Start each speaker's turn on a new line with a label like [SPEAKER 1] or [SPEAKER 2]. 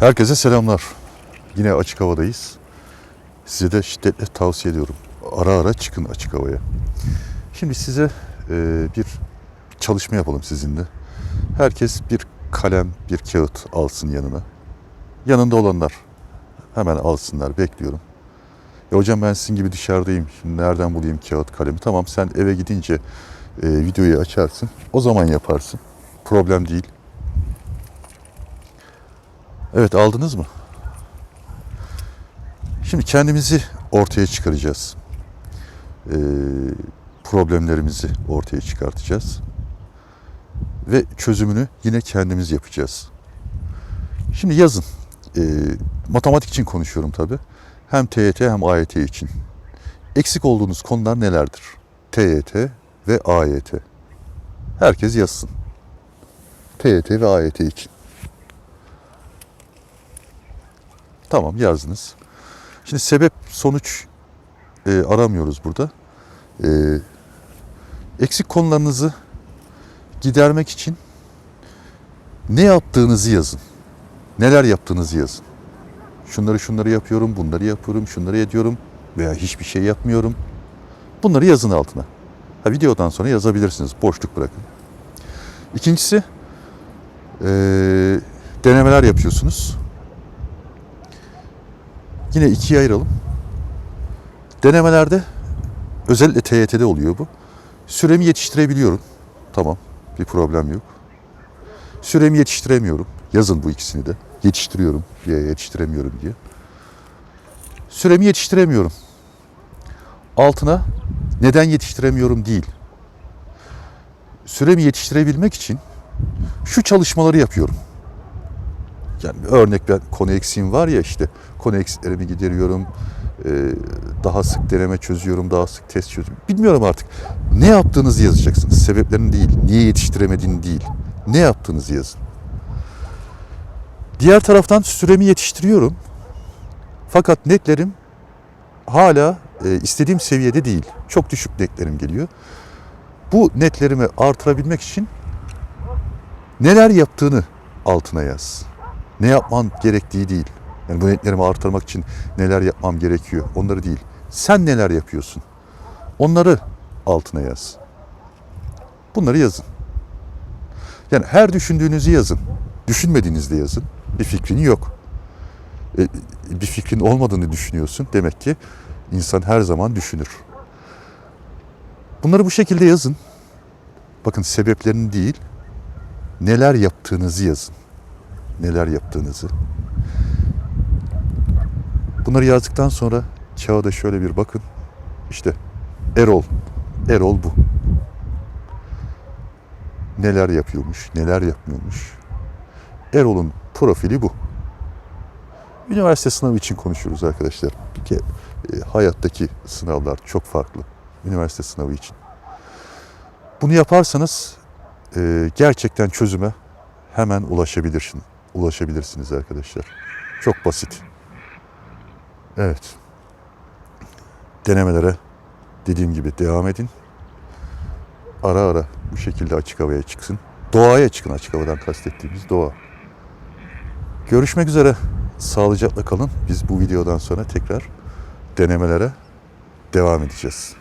[SPEAKER 1] Herkese selamlar. Yine açık havadayız. Size de şiddetle tavsiye ediyorum. Ara ara çıkın açık havaya. Şimdi size e, bir çalışma yapalım sizinle. Herkes bir kalem, bir kağıt alsın yanına. Yanında olanlar hemen alsınlar. Bekliyorum. Ya hocam ben sizin gibi dışarıdayım. Şimdi nereden bulayım kağıt kalemi? Tamam sen eve gidince e, videoyu açarsın. O zaman yaparsın. Problem değil. Evet aldınız mı? Şimdi kendimizi ortaya çıkaracağız. Ee, problemlerimizi ortaya çıkartacağız. Ve çözümünü yine kendimiz yapacağız. Şimdi yazın. Ee, matematik için konuşuyorum tabii. Hem TYT hem AYT için. Eksik olduğunuz konular nelerdir? TYT ve AYT. Herkes yazsın. TYT ve AYT için. Tamam yazdınız. Şimdi sebep sonuç e, aramıyoruz burada. E, eksik konularınızı gidermek için ne yaptığınızı yazın. Neler yaptığınızı yazın. Şunları şunları yapıyorum, bunları yapıyorum, şunları ediyorum veya hiçbir şey yapmıyorum. Bunları yazın altına. Ha, videodan sonra yazabilirsiniz. Boşluk bırakın. İkincisi e, denemeler yapıyorsunuz. Yine ikiye ayıralım. Denemelerde özellikle TYT'de oluyor bu. Süremi yetiştirebiliyorum. Tamam. Bir problem yok. Süremi yetiştiremiyorum. Yazın bu ikisini de. Yetiştiriyorum diye yetiştiremiyorum diye. Süremi yetiştiremiyorum. Altına neden yetiştiremiyorum değil. Süremi yetiştirebilmek için şu çalışmaları yapıyorum. Yani örnek ben konu eksiğim var ya işte konu eksiklerimi gideriyorum. e, daha sık deneme çözüyorum, daha sık test çözüyorum. Bilmiyorum artık. Ne yaptığınızı yazacaksınız. Sebeplerini değil, niye yetiştiremediğini değil. Ne yaptığınızı yazın. Diğer taraftan süremi yetiştiriyorum. Fakat netlerim hala e, istediğim seviyede değil. Çok düşük netlerim geliyor. Bu netlerimi artırabilmek için neler yaptığını altına yaz ne yapman gerektiği değil. Yani bu netlerimi artırmak için neler yapmam gerekiyor onları değil. Sen neler yapıyorsun? Onları altına yaz. Bunları yazın. Yani her düşündüğünüzü yazın. Düşünmediğinizde yazın. Bir fikrin yok. E, bir fikrin olmadığını düşünüyorsun. Demek ki insan her zaman düşünür. Bunları bu şekilde yazın. Bakın sebeplerini değil, neler yaptığınızı yazın neler yaptığınızı. Bunları yazdıktan sonra kağıda şöyle bir bakın. İşte Erol. Erol bu. Neler yapıyormuş, neler yapmıyormuş. Erol'un profili bu. Üniversite sınavı için konuşuyoruz arkadaşlar. Ki, e, hayattaki sınavlar çok farklı. Üniversite sınavı için. Bunu yaparsanız e, gerçekten çözüme hemen ulaşabilirsiniz ulaşabilirsiniz arkadaşlar. Çok basit. Evet. Denemelere dediğim gibi devam edin. Ara ara bu şekilde açık havaya çıksın. Doğaya çıkın açık havadan kastettiğimiz doğa. Görüşmek üzere. Sağlıcakla kalın. Biz bu videodan sonra tekrar denemelere devam edeceğiz.